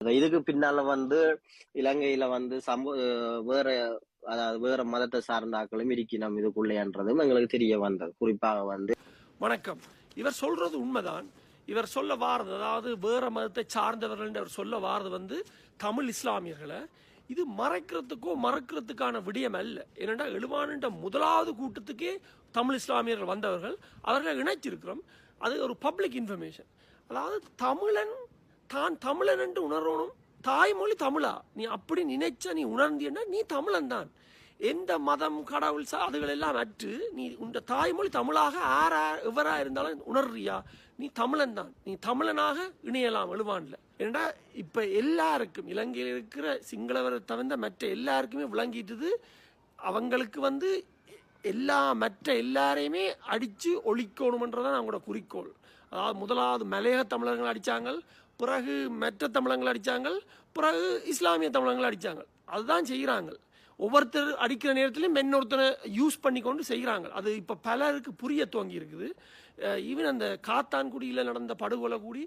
இதுக்கு பின்னால வந்து இலங்கையில வந்து சமூ வேற அதாவது வேற மதத்தை சார்ந்த ஆக்களும் இருக்கணும் இதுக்குள்ளேன்றதும் எங்களுக்கு தெரிய வந்தது. குறிப்பாக வந்து வணக்கம். இவர் சொல்றது உண்மைதான். இவர் சொல்ல வாரது அதாவது வேற மதத்தை சார்ந்தவர்கள் என்று அவர் சொல்ல வாரது வந்து தமிழ் இஸ்லாமியர்களை. இது மறைக்கிறதுக்கோ மறக்கிறதுக்கான விடயம் அல்ல. ஏனென்றால் எழுவானுன்ற முதலாவது கூட்டத்துக்கே தமிழ் இஸ்லாமியர்கள் வந்தவர்கள். அவர்களை இணைச்சிருக்கிறோம். அது ஒரு பப்ளிக் இன்ஃபர்மேஷன் அதாவது தமிழன் தான் தமிழன் என்று உணரணும். தாய்மொழி தமிழா. நீ அப்படி நினைச்ச நீ உணர்ந்தீன்னா நீ தமிழன் தான் எந்த மதம் கடவுள் சா- அதுகள் எல்லாம் அற்று நீ உன் தாய்மொழி தமிழாக ஆறா எவரா இருந்தாலும் உணர்றியா? நீ தமிழன் தான் நீ தமிழனாக இணையலாம் எழுவான்ல ஏன்னா இப்ப எல்லாருக்கும் இலங்கையில் இருக்கிற சிங்களவரை தவிர்த்த மற்ற எல்லாருக்குமே விளங்கிட்டுது அவங்களுக்கு வந்து எல்லா மற்ற எல்லாரையுமே அடித்து ஒழிக்கணுமன்றதான் அவங்களோட குறிக்கோள். அதாவது முதலாவது மலையக தமிழர்கள் அடித்தாங்க பிறகு மற்ற தமிழங்கள் அடித்தாங்க பிறகு இஸ்லாமிய தமிழர்கள் அடிச்சாங்க அதுதான் செய்கிறாங்க ஒவ்வொருத்தர் அடிக்கிற நேரத்திலும் மென்னொருத்தரை யூஸ் பண்ணி கொண்டு செய்கிறாங்க அது இப்போ பலருக்கு புரிய துவங்கி இருக்குது. ஈவன் அந்த காத்தான்குடியில் நடந்த படுகொலை கூடி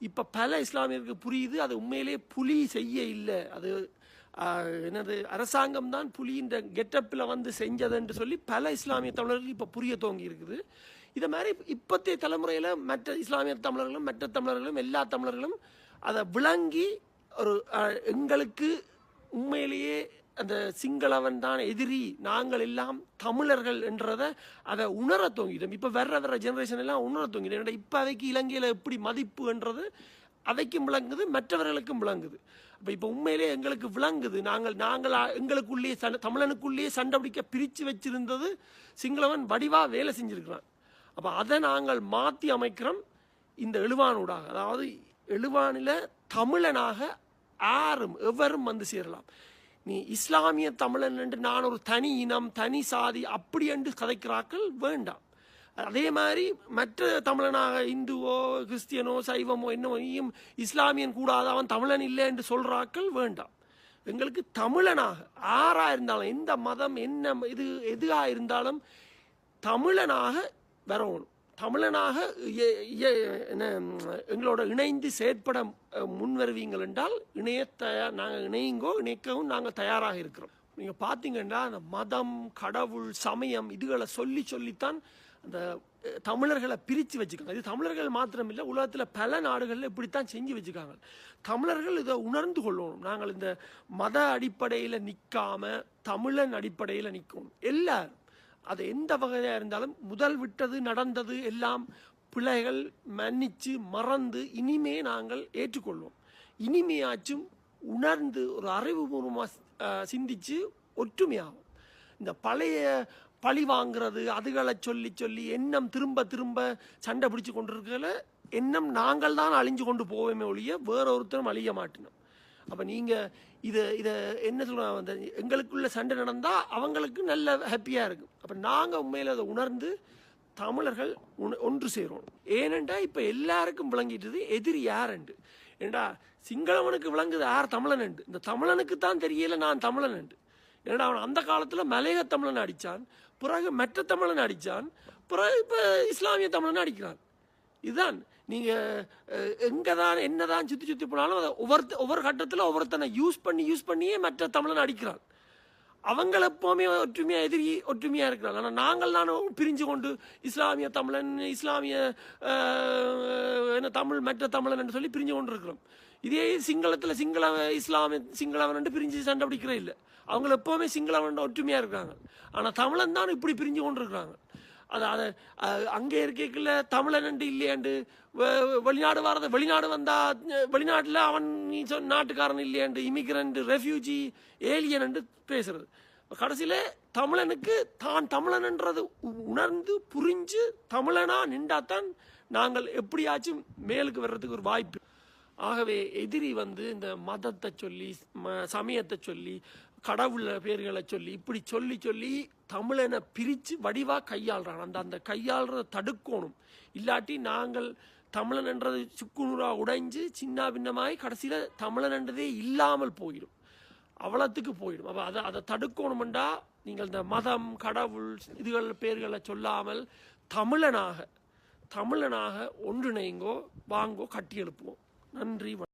இப்போ பல இஸ்லாமியருக்கு புரியுது. அது உண்மையிலே புலி செய்ய இல்லை. அது என்னது அரசாங்கம் தான் புலின்ற கெட்டப்பில் வந்து செஞ்சதுன்னு சொல்லி பல இஸ்லாமிய தமிழர்கள் இப்போ புரிய துவங்கி இருக்குது. இதை மாதிரி இப்போத்தைய தலைமுறையில் மற்ற இஸ்லாமிய தமிழர்களும் மற்ற தமிழர்களும் எல்லா தமிழர்களும் அதை விளங்கி ஒரு எங்களுக்கு உண்மையிலேயே அந்த சிங்களவன் தான் எதிரி நாங்கள் எல்லாம் தமிழர்கள் என்றதை அதை உணர தோங்கிட்டோம் இப்போ வர்ற வர்ற ஜெனரேஷன் எல்லாம் உணர தோங்கிட்டோம் ஏன்னா இப்போ அதைக்கு இலங்கையில் எப்படி மதிப்பு என்றது அதைக்கும் விளங்குது மற்றவர்களுக்கும் விளங்குது. அப்போ இப்போ உண்மையிலே எங்களுக்கு விளங்குது. நாங்கள் நாங்கள் எங்களுக்குள்ளேயே சண்டை தமிழனுக்குள்ளேயே சண்டை பிடிக்க பிரித்து வச்சிருந்தது சிங்களவன் வடிவாக வேலை செஞ்சுருக்கிறான். அப்போ அதை நாங்கள் மாற்றி அமைக்கிறோம் இந்த எழுவானூடாக. அதாவது எழுவானில் தமிழனாக யாரும் எவரும் வந்து சேரலாம். நீ இஸ்லாமிய தமிழன் என்று நான் ஒரு தனி இனம் தனி சாதி அப்படி என்று கதைக்கிறாக்கள் வேண்டாம். அதே மாதிரி மற்ற தமிழனாக இந்துவோ கிறிஸ்டியனோ சைவமோ என்னவோ இஸ்லாமியன் கூடாத அவன் தமிழன் இல்லை என்று சொல்கிறாக்கள் வேண்டாம். எங்களுக்கு தமிழனாக ஆறாக இருந்தாலும் எந்த மதம் என்ன இது எதுவாக இருந்தாலும் தமிழனாக வரணும். தமிழனாக என்ன, எங்களோட இணைந்து செயற்பட முன்வருவீங்கள் என்றால் இணைய தயார் நாங்கள் இணையுங்கோ இணைக்கவும் நாங்கள் தயாராக இருக்கிறோம். நீங்கள் பார்த்தீங்கன்னா அந்த மதம் கடவுள் சமயம் இதுகளை சொல்லி சொல்லித்தான் அந்த தமிழர்களை பிரித்து வச்சுக்காங்க. இது தமிழர்கள் மாத்திரம் இல்லை உலகத்தில் பல நாடுகளில் இப்படித்தான் செஞ்சு வச்சுக்காங்க. தமிழர்கள் இதை உணர்ந்து கொள்ளணும். நாங்கள் இந்த மத அடிப்படையில் நிற்காம தமிழன் அடிப்படையில் நிற்கணும் எல்லாரும். அது எந்த வகையாக இருந்தாலும் முதல் விட்டது நடந்தது எல்லாம் பிழைகள் மன்னித்து மறந்து இனிமே நாங்கள் ஏற்றுக்கொள்வோம். இனிமையாச்சும் உணர்ந்து ஒரு அறிவுபூர்வமாக சிந்திச்சு ஒற்றுமையாகும். இந்த பழைய பழி வாங்கிறது அதுகளை சொல்லி சொல்லி எண்ணம் திரும்ப திரும்ப சண்டை பிடிச்சு கொண்டிருக்கல எண்ணம் நாங்கள் தான் அழிஞ்சு கொண்டு போவோமே ஒழிய வேற ஒருத்தரும் அழிய மாட்டினோம் அப்போ நீங்கள் இதை இதை என்ன சொல்லுவாங்க அந்த எங்களுக்குள்ள சண்டை நடந்தால் அவங்களுக்கு நல்ல ஹாப்பியாக இருக்கும். அப்போ நாங்கள் உண்மையில் அதை உணர்ந்து தமிழர்கள் ஒன்று சேரும் ஏனென்றா இப்போ எல்லாருக்கும் விளங்கிட்டது எதிரி யாருண்டு ஏண்டா சிங்களவனுக்கு விளங்குது யார் தமிழன் இந்த தமிழனுக்கு தான் தெரியல நான் தமிழன் ஏன்னா அவன் அந்த காலத்தில் மலையக தமிழன் அடித்தான் பிறகு மெட்ட தமிழன் அடித்தான் பிறகு இப்போ இஸ்லாமிய தமிழன் அடிக்கிறான். இதுதான். நீங்கள் எங்கே தான் என்ன தான் என்னதான் சுற்றி போனாலும் அதை ஒவ்வொரு ஒவ்வொரு கட்டத்தில் ஒவ்வொருத்தனை யூஸ் பண்ணி யூஸ் பண்ணியே மற்ற தமிழன் அடிக்கிறான். அவங்கள எப்போவுமே ஒற்றுமையாக எதிரி ஒற்றுமையாக இருக்கிறாங்க ஆனால் நாங்கள் தான் பிரிஞ்சு கொண்டு இஸ்லாமிய தமிழன் இஸ்லாமிய என்ன தமிழ் மற்ற தமிழன் என்று சொல்லி பிரிஞ்சு கொண்டு இருக்கிறோம் இதே சிங்களத்தில் சிங்கள இஸ்லாமிய சிங்களவன் என்று பிரிஞ்சு சண்டை பிடிக்கிறே இல்லை. அவங்க எப்போவுமே சிங்களவன் ஒற்றுமையாக இருக்காங்க. ஆனால் தமிழன் தான் இப்படி பிரிஞ்சு கொண்டு இருக்கிறாங்க அது அதை அங்கே இருக்கல தமிழனண்டு இல்லையாண்டு? வெளிநாடு வரது வெளிநாடு வந்தா வெளிநாட்டில் அவன் நீ சொன்ன நாட்டுக்காரன் இல்லையாண்டு இமிகிரண்ட் ரெஃப்யூஜி ஏலியன் பேசுறது. கடைசியில் தமிழனுக்கு தான் தமிழன்ன்றது உ- உணர்ந்து புரிஞ்சு தமிழனா நின்றாதான் நாங்கள் எப்படியாச்சும் மேலுக்கு வர்றதுக்கு ஒரு வாய்ப்பு. ஆகவே எதிரி வந்து இந்த மதத்தை சொல்லி ம- சமயத்தை சொல்லி கடவுள பேர்களை சொல்லி இப்படி சொல்லி சொல்லி தமிழனை பிரித்து வடிவாக கையாளுறான். அந்த அந்த கையாளுறதை தடுக்கணும். இல்லாட்டி நாங்கள் தமிழன் என்றது உடைஞ்சு சின்ன பின்னமாய் கடைசியில் தமிழன் என்றதே இல்லாமல் போயிடும். அவ்வளோத்துக்கு போயிடும். அப்போ அதை அதை தடுக்கணுமெண்டா நீங்கள் இந்த மதம் கடவுள் இதுகள் பேர்களை சொல்லாமல் தமிழனாக தமிழனாக ஒன்றிணைங்கோ வாங்கோ கட்டி எழுப்புவோம் நன்றி வணக்கம்.